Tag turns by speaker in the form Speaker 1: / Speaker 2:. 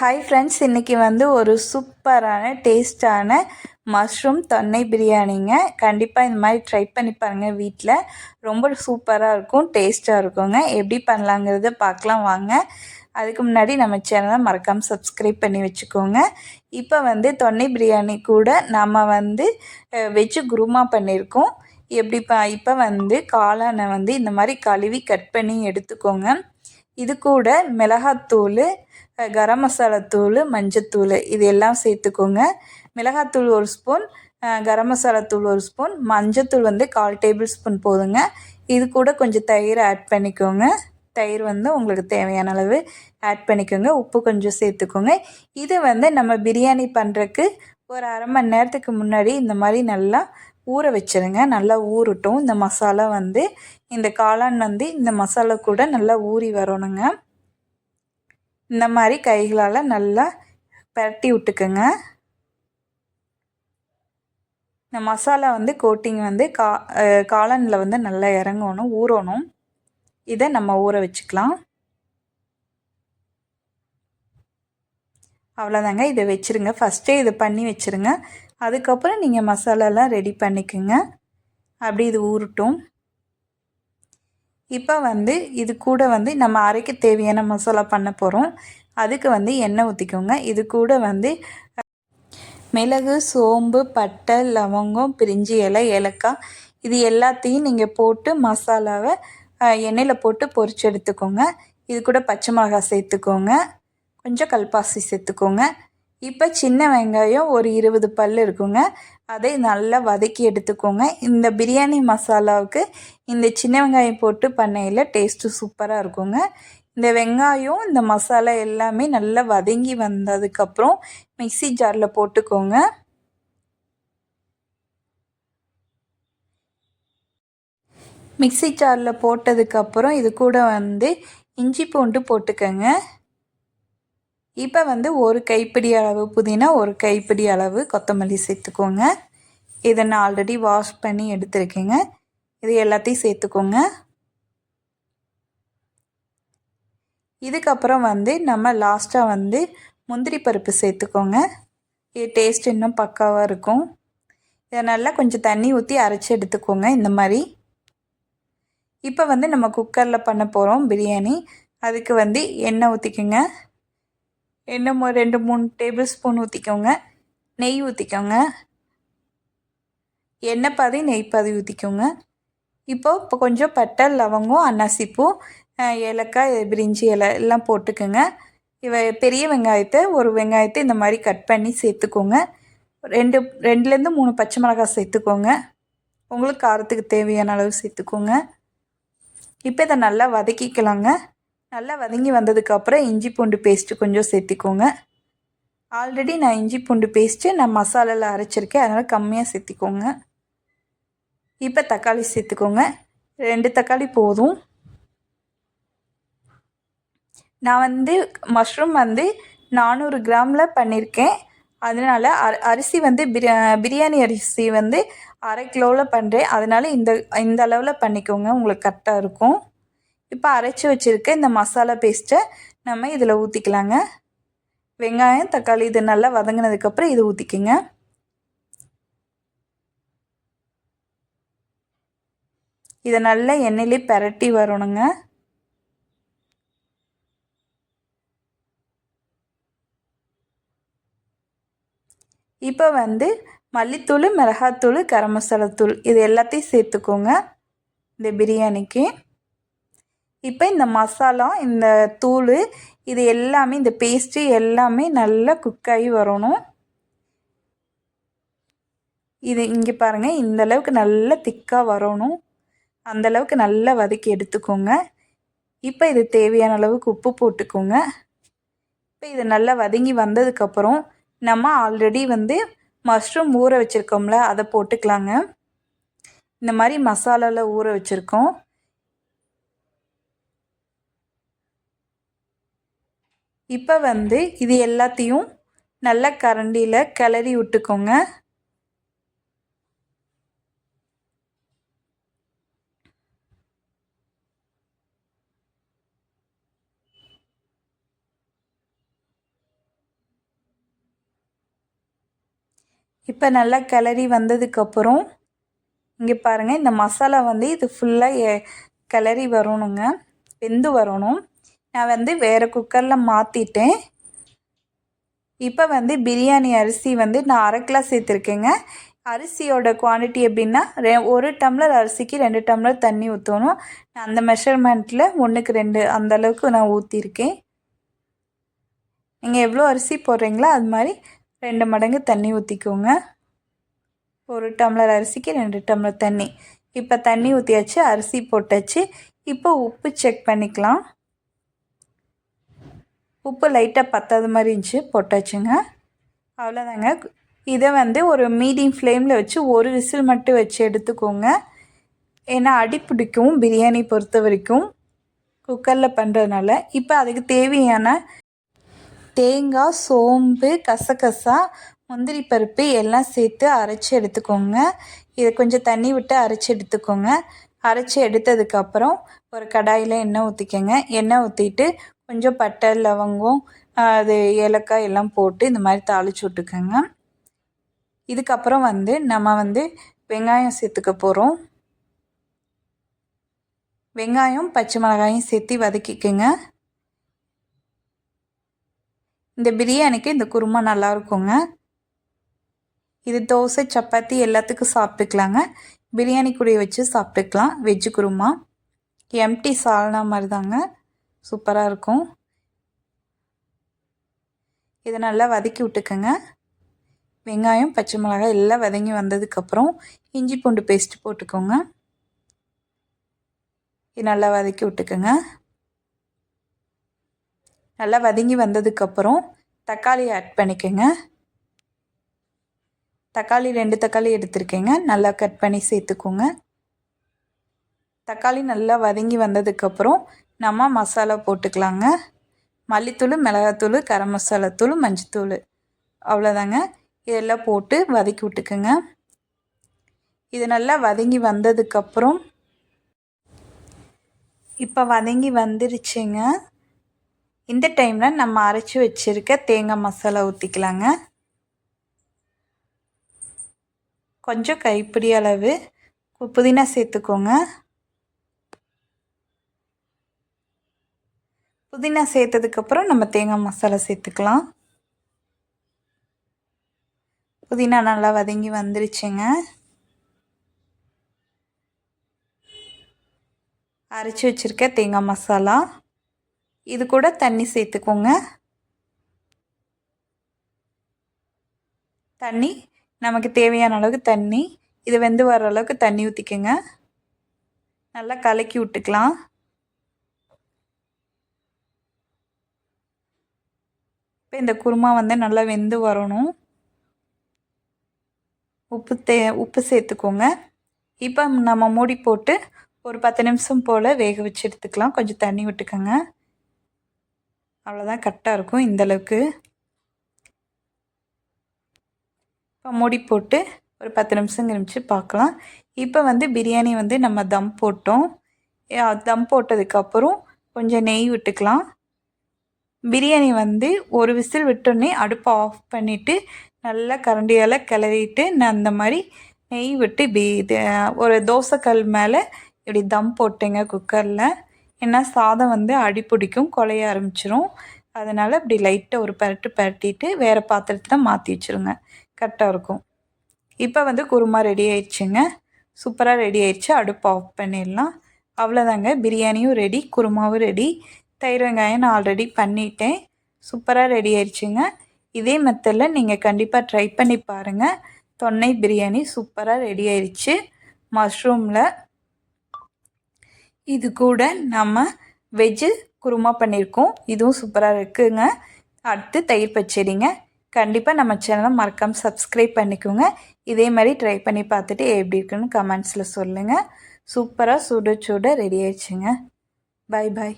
Speaker 1: Hi friends இன்றைக்கி வந்து ஒரு சூப்பரான டேஸ்டான மஷ்ரூம் தொன்னை பிரியாணிங்க. கண்டிப்பாக இந்த மாதிரி ட்ரை பண்ணி பாருங்கள் வீட்டில் ரொம்ப சூப்பராக இருக்கும் டேஸ்ட்டாக இருக்குங்க. எப்படி பண்ணலாங்கிறத பார்க்கலாம் வாங்க. அதுக்கு முன்னாடி நம்ம சேனலை மறக்காமல் சப்ஸ்கிரைப் பண்ணி வச்சுக்கோங்க. இப்போ வந்து தொன்னை பிரியாணி கூட நம்ம வந்து வெஜ்ஜு குருமா பண்ணியிருக்கோம். எப்படி பா இப்போ வந்து காளானை வந்து இந்த மாதிரி கழுவி கட் பண்ணி எடுத்துக்கோங்க. இது கூட மிளகாத்தூள் கரம் மசாலா தூள் மஞ்சத்தூள் இது எல்லாம் சேர்த்துக்கோங்க. மிளகாத்தூள் ஒரு ஸ்பூன் கரம் மசாலா தூள் ஒரு ஸ்பூன் மஞ்சத்தூள் வந்து கால் டேபிள் ஸ்பூன் போதுங்க. இது கூட கொஞ்சம் தயிர் ஆட் பண்ணிக்கோங்க. தயிர் வந்து உங்களுக்கு தேவையான அளவு ஆட் பண்ணிக்கோங்க. உப்பு கொஞ்சம் சேர்த்துக்கோங்க. இது வந்து நம்ம பிரியாணி பண்ணுறக்கு ஒரு அரை மணி நேரத்துக்கு முன்னாடி இந்த மாதிரி நல்லா ஊற வச்சுருங்க. நல்லா ஊறட்டும். இந்த மசாலா வந்து இந்த காளான் வந்து இந்த மசாலா கூட நல்லா ஊறி வரணுங்க. இந்த மாதிரி கைகளால் நல்லா பரட்டி விட்டுக்குங்க. இந்த மசாலா வந்து கோட்டிங் வந்து கா காலனில் வந்து நல்லா இறங்கணும் ஊறணும். இதை நம்ம ஊற வச்சுக்கலாம். அவ்வளோதாங்க இதை வச்சுருங்க. ஃபஸ்ட்டே இதை பண்ணி வச்சுருங்க. அதுக்கப்புறம் நீங்கள் மசாலாலாம் ரெடி பண்ணிக்கோங்க. அப்படி இது ஊறட்டும். இப்போ வந்து இது கூட வந்து நம்ம அரைக்க தேவையான மசாலா பண்ண போகிறோம் அதுக்கு வந்து எண்ணெய் ஊற்றிக்கோங்க இது கூட வந்து மிளகு சோம்பு பட்டை லவங்கம் பிரிஞ்சி இலை ஏலக்காய் இது எல்லாத்தையும் நீங்கள் போட்டு மசாலாவை எண்ணெயில் போட்டு பொரிச்சு எடுத்துக்கோங்க. இது கூட பச்சை மிளகாய் சேர்த்துக்கோங்க. கொஞ்சம் கல்பாசி சேர்த்துக்கோங்க. இப்போ சின்ன வெங்காயம் ஒரு இருபது பல் இருக்குங்க. அதை நல்லா வதக்கி எடுத்துக்கோங்க. இந்த பிரியாணி மசாலாவுக்கு இந்த சின்ன வெங்காயம் போட்டு பண்ணையில் டேஸ்ட்டு சூப்பராக இருக்குங்க. இந்த வெங்காயம் இந்த மசாலா எல்லாமே நல்லா வதங்கி வந்ததுக்கப்புறம் மிக்சி ஜாரில் போட்டுக்கோங்க. மிக்சி ஜாரில் போட்டதுக்கப்புறம் இது கூட வந்து இஞ்சி பூண்டு போட்டுக்கோங்க. இப்போ வந்து ஒரு கைப்பிடி அளவு புதினா ஒரு கைப்பிடி அளவு கொத்தமல்லி சேர்த்துக்கோங்க. இதை நான் ஆல்ரெடி வாஷ் பண்ணி எடுத்துருக்கேங்க. இது எல்லாத்தையும் சேர்த்துக்கோங்க. இதுக்கப்புறம் வந்து நம்ம லாஸ்ட்டாக வந்து முந்திரி பருப்பு சேர்த்துக்கோங்க. இது டேஸ்ட் இன்னும் பக்காவாக இருக்கும். இதை நல்லா கொஞ்சம் தண்ணி ஊற்றி அரைச்சி எடுத்துக்கோங்க இந்த மாதிரி. இப்போ வந்து நம்ம குக்கரில் பண்ண போகிறோம் பிரியாணி. அதுக்கு வந்து எண்ணெய் ஊற்றிக்கோங்க எண்ணெய் ரெண்டு மூணு டேபிள் ஸ்பூன் ஊற்றிக்கோங்க நெய் ஊற்றிக்கோங்க எண்ணெய் பாதி நெய் பாதி ஊற்றிக்கோங்க இப்போது இப்போ கொஞ்சம் பட்டை லவங்கம் அன்னாசிப்பூ ஏலக்காய் பிரிஞ்சி இலை எல்லாம் போட்டுக்கோங்க. இவ பெரிய வெங்காயத்தை ஒரு வெங்காயத்தை இந்த மாதிரி கட் பண்ணி சேர்த்துக்கோங்க. ரெண்டு ரெண்டுலேருந்து மூணு பச்சை மிளகாய் சேர்த்துக்கோங்க. உங்களுக்கு காரத்துக்கு தேவையான அளவு சேர்த்துக்கோங்க. இப்போ இதை நல்லா வதக்கிக்கலாங்க. நல்லா வதங்கி வந்ததுக்கப்புறம் இஞ்சி பூண்டு பேஸ்ட்டு கொஞ்சம் சேர்த்திக்கோங்க. ஆல்ரெடி நான் இஞ்சி பூண்டு பேஸ்ட்டு நான் மசாலாவில் அரைச்சிருக்கேன். அதனால் கம்மியாக சேர்த்திக்கோங்க. இப்போ தக்காளி சேர்த்துக்கோங்க. ரெண்டு தக்காளி போதும். நான் வந்து மஷ்ரூம் வந்து நானூறு கிராமில் பண்ணியிருக்கேன் அதனால் அரிசி வந்து பிரியாணி அரிசி வந்து அரை கிலோவில் பண்ணுறேன் அதனால் இந்த இந்த அளவில் பண்ணிக்கோங்க. உங்களுக்கு கரெக்டாக இருக்கும். இப்போ அரைச்சி வச்சுருக்க இந்த மசாலா பேஸ்ட்டை நம்ம இதில் ஊற்றிக்கலாங்க வெங்காயம் தக்காளி இது நல்லா வதங்கினதுக்கப்புறம் இதை ஊற்றிக்கிங்க இதை நல்லா எண்ணெயிலே பெரட்டி வரணுங்க. இப்போ வந்து மல்லித்தூள் மிளகாத்தூள் கரம் மசாலா தூள் இது எல்லாத்தையும் சேர்த்துக்கோங்க. இந்த பிரியாணிக்கு. இப்போ இந்த மசாலா இந்த தூள் இது எல்லாமே இந்த பேஸ்ட்டு எல்லாமே நல்லா குக்காகி வரணும். இது இங்கே பாருங்கள் இந்த அளவுக்கு நல்லா திக்காக வரணும். அந்தளவுக்கு நல்லா வதக்கி எடுத்துக்கோங்க. இப்போ இது தேவையான அளவுக்கு உப்பு போட்டுக்கோங்க. இப்போ இது நல்லா வதங்கி வந்ததுக்கப்புறம் நம்ம ஆல்ரெடி வந்து மஷ்ரூம் ஊற வச்சுருக்கோம்ல அதை போட்டுக்கலாங்க. இந்த மாதிரி மசாலாவில் ஊற வச்சுருக்கோம். இப்போ வந்து இது எல்லாத்தையும் நல்ல கரண்டியில் கிளறி விட்டுக்கோங்க. இப்போ நல்லா கிளறி வந்ததுக்கப்புறம் இங்கே பாருங்கள் இந்த மசாலா வந்து இது ஃபுல்லாக கிளறி வரணுங்க வெந்து வரணும். நான் வந்து வேறு குக்கரில் மாற்றிட்டேன் இப்போ வந்து பிரியாணி அரிசி வந்து நான் அரை கிலோ சேர்த்துருக்கேங்க. அரிசியோட குவான்டிட்டி எப்படின்னா ரெ ஒரு டம்ளர் அரிசிக்கு ரெண்டு டம்ளர் தண்ணி ஊற்றணும் நான் அந்த மெஷர்மெண்ட்டில் ஒன்றுக்கு ரெண்டு அந்தளவுக்கு நான் ஊற்றிருக்கேன் நீங்கள் எவ்வளோ அரிசி போடுறீங்களோ அது மாதிரி ரெண்டு மடங்கு தண்ணி ஊற்றிக்கோங்க ஒரு டம்ளர் அரிசிக்கு ரெண்டு டம்ளர் தண்ணி. இப்போ தண்ணி ஊற்றியாச்சு அரிசி போட்டாச்சு. இப்போ உப்பு செக் பண்ணிக்கலாம். உப்பு லைட்டாக பத்தாத மாதிரி இருந்துச்சு போட்டாச்சுங்க. அவ்வளோதாங்க. இதை வந்து ஒரு மீடியம் ஃப்ளேமில் வச்சு ஒரு விசில் மட்டும் வச்சு எடுத்துக்கோங்க. ஏன்னா அடி பிடிக்கும் பிரியாணி பொறுத்த வரைக்கும். குக்கரில் பண்ணுறதுனால இப்போ அதுக்கு தேவையான தேங்காய் சோம்பு கசகசா முந்திரி பருப்பு எல்லாம் சேர்த்து அரைச்சி எடுத்துக்கோங்க. இதை கொஞ்சம் தண்ணி விட்டு அரைச்சி எடுத்துக்கோங்க. அரைச்சி எடுத்ததுக்கப்புறம் ஒரு கடாயில் எண்ணெய் ஊற்றிக்கோங்க எண்ணெய் ஊற்றிட்டு கொஞ்சம் பட்டை லவங்கம் அது ஏலக்காய் எல்லாம் போட்டு இந்த மாதிரி தாளித்து விட்டுக்கோங்க. இதுக்கப்புறம் வந்து நம்ம வந்து வெங்காயம் சேர்த்துக்க போகிறோம் வெங்காயம் பச்சை மிளகாயும் சேர்த்து வதக்கிக்கோங்க. இந்த பிரியாணிக்கு இந்த குருமா நல்லா இருக்குங்க. இது தோசை சப்பாத்தி எல்லாத்துக்கும் சாப்பிட்டுக்கலாங்க. பிரியாணி கூட வச்சு சாப்பிட்டுக்கலாம். வெஜ்ஜு குருமா. எம்டி சால்னா மாதிரி தாங்க சூப்பராக இருக்கும். இதை நல்லா வதக்கி விட்டுக்கோங்க. வெங்காயம் பச்சை மிளகாய் எல்லாம் வதங்கி வந்ததுக்கப்புறம் இஞ்சி பூண்டு பேஸ்ட்டு போட்டுக்கோங்க. இது நல்லா வதக்கி விட்டுக்கோங்க. நல்லா வதங்கி வந்ததுக்கப்புறம் தக்காளி ஆட் பண்ணிக்கோங்க. தக்காளி ரெண்டு தக்காளி எடுத்துருக்கேங்க. நல்லா கட் பண்ணி சேர்த்துக்கோங்க. தக்காளி நல்லா வதங்கி வந்ததுக்கப்புறம் நம்ம மசாலா போட்டுக்கலாங்க. மல்லித்தூள் மிளகாத்தூள் கரம் மசாலாத்தூள் மஞ்சத்தூள். அவ்வளோதாங்க. இதெல்லாம் போட்டு வதக்கி விட்டுக்குங்க. இது நல்லா வதங்கி வந்ததுக்கப்புறம் இப்போ வதங்கி வந்துருச்சுங்க. இந்த டைமில் நம்ம அரைச்சி வச்சுருக்க தேங்காய் மசாலா ஊற்றிக்கலாங்க கொஞ்சம் கைப்பிடி அளவு புதினா சேர்த்துக்கோங்க. புதினா சேர்த்ததுக்கப்புறம் நம்ம தேங்காய் மசாலா சேர்த்துக்கலாம். புதினா நல்லா வதங்கி வந்துருச்சுங்க. அரைச்சி வச்சுருக்க தேங்காய் மசாலா. இது கூட தண்ணி சேர்த்துக்கோங்க. தண்ணி நமக்கு தேவையான அளவுக்கு தண்ணி. இது வெந்து வர அளவுக்கு தண்ணி ஊற்றிக்கோங்க நல்லா கலக்கி விட்டுக்கலாம். இப்போ இந்த குருமா வந்து நல்லா வெந்து வரணும். உப்பு தே உப்பு சேர்த்துக்கோங்க. இப்போ நம்ம மூடி போட்டு ஒரு பத்து நிமிஷம் போல் வேக வச்சு எடுத்துக்கலாம். கொஞ்சம் தண்ணி விட்டுக்கோங்க. அவ்வளோதான் கரெக்டாக இருக்கும் இந்தளவுக்கு இப்போ மூடி போட்டு ஒரு பத்து நிமிஷம் கழிச்சு பார்க்கலாம். இப்போ வந்து பிரியாணி வந்து நம்ம தம் போட்டோம். தம் போட்டதுக்கப்புறம் கொஞ்சம் நெய் விட்டுக்கலாம். பிரியாணி வந்து ஒரு விசில் விட்டோன்னே அடுப்பை ஆஃப் பண்ணிவிட்டு நல்லா கரண்டியால் கிளறிட்டு நான் அந்த மாதிரி நெய் விட்டு பி இது ஒரு தோசைக்கல் மேலே இப்படி தம் போட்டேங்க குக்கரில். ஏன்னா சாதம் வந்து அடி பிடிக்கும் குலைய ஆரம்பிச்சிரும். அதனால் இப்படி லைட்டாக ஒரு பரட்டு பரட்டிட்டு வேறு பாத்திரத்தில் மாற்றி வச்சுருங்க. கரெக்டாக இருக்கும். இப்போ வந்து குருமா ரெடி ஆயிடுச்சுங்க. சூப்பராக ரெடி ஆயிடுச்சு. அடுப்பு ஆஃப் பண்ணிடலாம். அவ்வளோதாங்க பிரியாணியும் ரெடி குருமாவும் ரெடி. தயிர் வெங்காயம் நான் ஆல்ரெடி பண்ணிட்டேன். சூப்பராக ரெடி ஆயிடுச்சுங்க. இதே மெத்தடில் நீங்கள் கண்டிப்பாக ட்ரை பண்ணி பாருங்கள் தொன்னை பிரியாணி சூப்பராக ரெடி ஆயிடுச்சு. மஷ்ரூமில் இது கூட நம்ம வெஜ்ஜு குருமா பண்ணியிருக்கோம் இதுவும் சூப்பராக இருக்குங்க. அடுத்து தயிர் பச்சடிங்க. கண்டிப்பாக நம்ம சேனலை மறக்காமல் சப்ஸ்கிரைப் பண்ணிக்கோங்க. இதே மாதிரி ட்ரை பண்ணி பார்த்துட்டு எப்படி இருக்குன்னு கமெண்ட்ஸில் சொல்லுங்கள் சூப்பராக சுட சுட ரெடி ஆயிடுச்சுங்க. பாய் பாய்